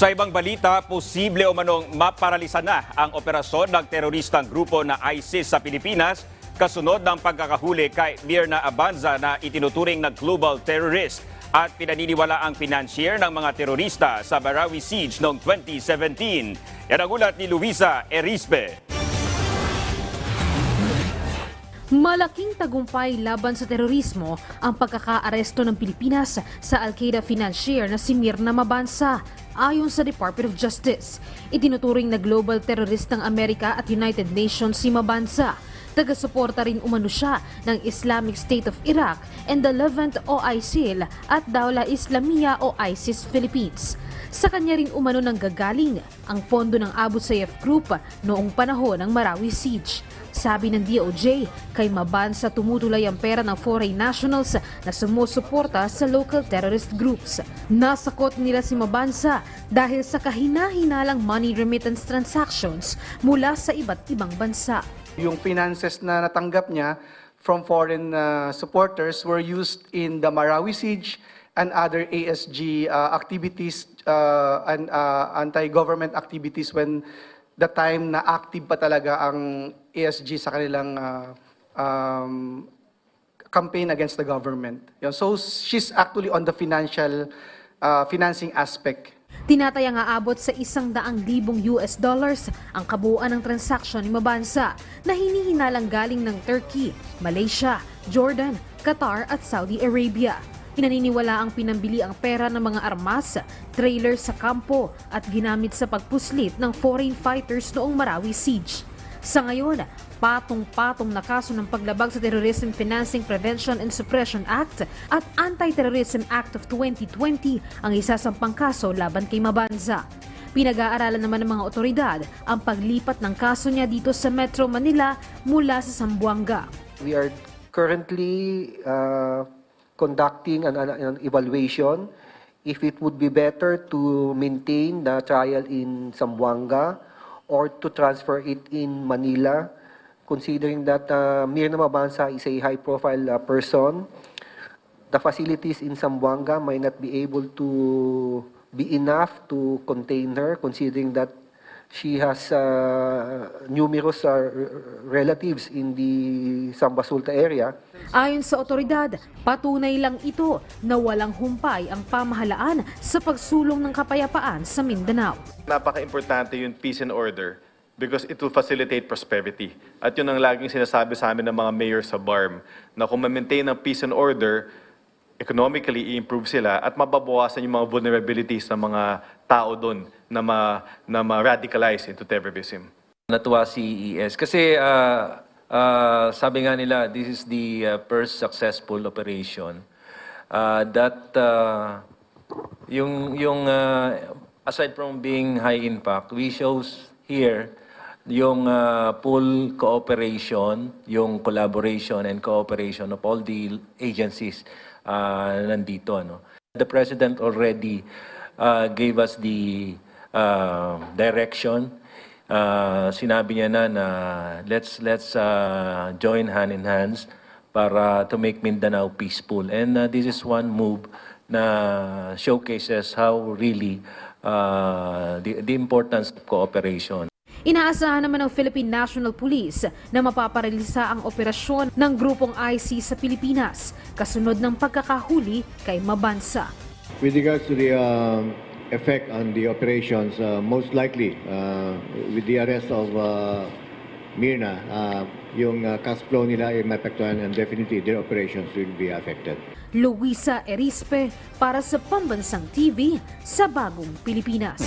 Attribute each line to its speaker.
Speaker 1: Sa ibang balita, posible o manong maparalisa na ang operasyon ng teroristang grupo na ISIS sa Pilipinas kasunod ng pagkakahuli kay Mirna Abanza na itinuturing na global terrorist at pinaniniwala ang financier ng mga terorista sa Barawi Siege noong 2017. Yan ang ulat ni Luisa Erispe.
Speaker 2: Malaking tagumpay laban sa terorismo ang pagkakaaresto ng Pilipinas sa Al-Qaeda financier na si Mirna Mabansa ayon sa Department of Justice. Itinuturing na global terrorist ng Amerika at United Nations si Mabansa. Taga-suporta rin umano siya ng Islamic State of Iraq and the Levant o ISIL at Daula Islamia o ISIS Philippines. Sa kanya rin umano nang gagaling ang pondo ng Abu Sayyaf Group noong panahon ng Marawi Siege. Sabi ng DOJ, kay Mabansa tumutulay ang pera ng foreign nationals na sumusuporta sa local terrorist groups. Nasakot nila si Mabansa dahil sa kahina-hinalang money remittance transactions mula sa iba't ibang bansa.
Speaker 3: Yung finances na natanggap niya from foreign uh, supporters were used in the Marawi siege and other ASG uh, activities uh, and uh, anti-government activities when the time na active pa talaga ang ASG sa kanilang uh, um, campaign against the government. Yun. So she's actually on the financial uh, financing aspect
Speaker 2: Tinatayang aabot sa isang daang libong US dollars ang kabuuan ng transaksyon ni Mabansa na hinihinalang galing ng Turkey, Malaysia, Jordan, Qatar at Saudi Arabia. Pinaniniwala ang pinambili ang pera ng mga armas, trailer sa kampo at ginamit sa pagpuslit ng foreign fighters noong Marawi Siege. Sa ngayon, patong-patong na kaso ng paglabag sa Terrorism Financing Prevention and Suppression Act at Anti-Terrorism Act of 2020 ang isasampang kaso laban kay Mabanza. Pinag-aaralan naman ng mga otoridad ang paglipat ng kaso niya dito sa Metro Manila mula sa Zamboanga.
Speaker 4: We are currently uh, conducting an, an, evaluation if it would be better to maintain the trial in Zamboanga or to transfer it in Manila, considering that uh, Mirna Mabansa is a high-profile uh, person. The facilities in Zamboanga might not be able to be enough to contain her, considering that she has uh, numerous uh, relatives in the Sambasulta area.
Speaker 2: Ayon sa otoridad, patunay lang ito na walang humpay ang pamahalaan sa pagsulong ng kapayapaan sa Mindanao.
Speaker 5: Napaka-importante yung peace and order because it will facilitate prosperity. At yun ang laging sinasabi sa amin ng mga mayor sa BARM, na kung ma-maintain ang peace and order, economically, i-improve sila at mababawasan yung mga vulnerabilities ng mga tao doon na, ma, na ma-radicalize into terrorism.
Speaker 6: Natuwa si ES kasi ah, ah, sabi nga nila this is the ah, first successful operation Ah, that ah, yung yung ah, aside from being high impact we shows here yung ah, full cooperation, yung collaboration and cooperation of all the agencies ah, nandito ano. The president already ah, gave us the ah, direction uh, sinabi niya na na let's let's uh, join hand in hands para to make Mindanao peaceful. And uh, this is one move na showcases how really uh, the, the importance of cooperation.
Speaker 2: Inaasahan naman ng Philippine National Police na mapaparalisa ang operasyon ng grupong IC sa Pilipinas kasunod ng pagkakahuli kay Mabansa.
Speaker 7: With regards to the um, effect on the operations, uh, most likely, uh, with the arrest of uh, Mirna, uh, yung uh, cash flow nila ay maapektuhan and definitely their operations will be affected.
Speaker 2: Luisa Erispe para sa Pambansang TV sa Bagong Pilipinas.